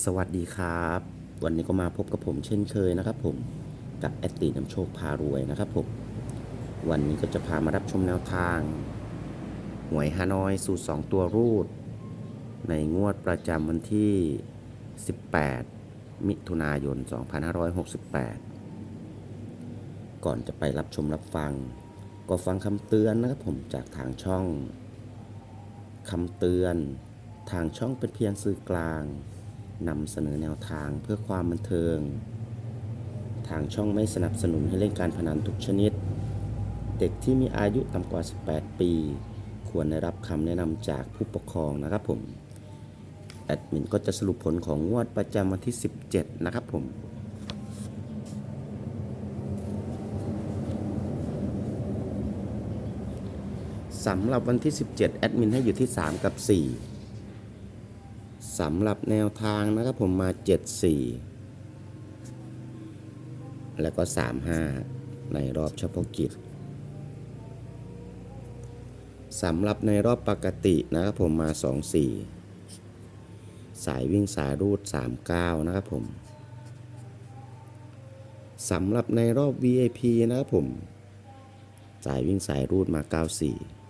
สวัสดีครับ วันนี้ก็มาพบกับผมเช่นเคยนะครับผมกับแอตตีน้ำโชคพารวยนะครับผมวันนี้ก็จะพามารับชมแนวทาง หวยฮานอยสูตร 2 ตัวรูด ในงวดประจำวันที่ 18 มิถุนายน 2568 ก่อนจะไปรับชมรับฟัง ก็ฟังคำเตือนนะครับผมจากทางช่องคำเตือน ทางช่องเป็นเพียงสื่อกลาง นำเสนอแนวทางเพื่อความบันเทิง ทางช่องไม่สนับสนุนให้เล่นการพนันทุกชนิด เด็กที่มีอายุต่ำกว่า 18 ปี ควรได้รับคำแนะนำจากผู้ปกครองนะครับผม แอดมินก็จะสรุปผลของงวดประจำวันที่ 17 นะครับผมสำหรับวันที่ 17 แอดมินให้อยู่ที่ 3 กับ 4 สำหรับแนวทางนะครับผมมา 7 4 แล้วก็ 3 5 ในรอบเฉพาะกิจสำหรับในรอบปกตินะครับผมมา 2 4 สายวิ่งสายรูด 3 9 นะครับผมสำหรับในรอบ VIP นะครับผม สายวิ่งสายรูดมา 94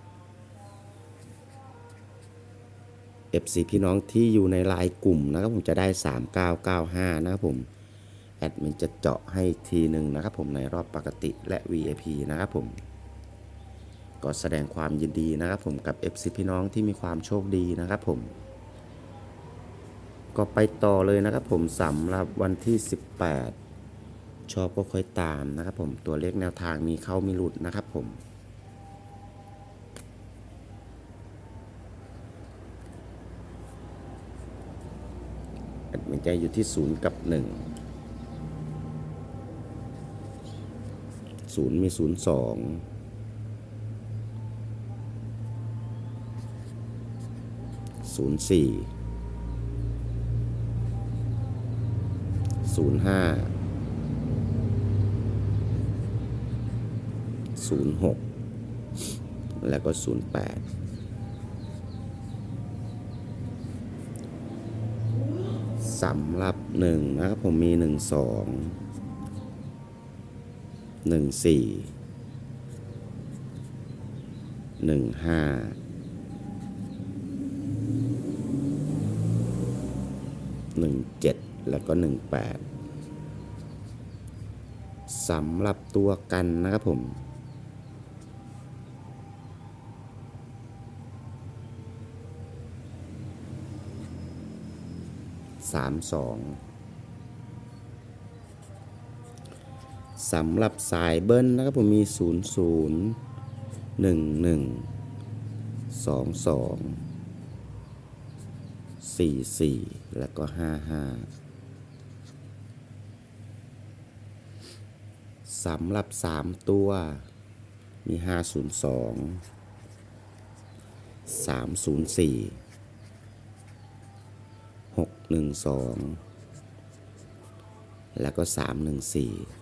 FC พี่น้องที่อยู่ในไลน์กลุ่มนะครับผมจะได้ 3995 นะครับผมแอดมินจะเจาะให้ทีหนึ่งนะครับผมในรอบปกติและ VIP นะครับผมก็แสดงความยินดีนะครับผมกับ FC พี่น้องที่มีความโชคดีนะครับผม ก็ไปต่อเลยนะครับผมสำหรับวันที่ 18 ชอบก็ค่อยตามนะครับผมตัวเลขแนวทางมีเข้ามีหลุดนะครับผม แอดมินจอยู่ที่ศูนย์กับหนึ่งศูนย์มีศูนย์สองศูนย์สี่ศูนย์ห้าศูนย์หกแล้วก็ศูนย์แปด สำหรับหนึ่งนะครับผมมีหนึ่งสองหนึ่งสี่หนึ่งห้าหนึ่งเจ็ดแล้วก็หนึ่งแปดสำหรับตัวกันนะครับผม สามสองสำหรับสายเบิ้ลนะครับผมมีศูนย์ศูนย์หนึ่งหนึ่งสองสองสี่สี่แล้วก็ห้าห้าสำหรับสามตัวมีห้าศูนย์สองสามศูนย์สี่ 1 2 แล้วก็ 3 1 4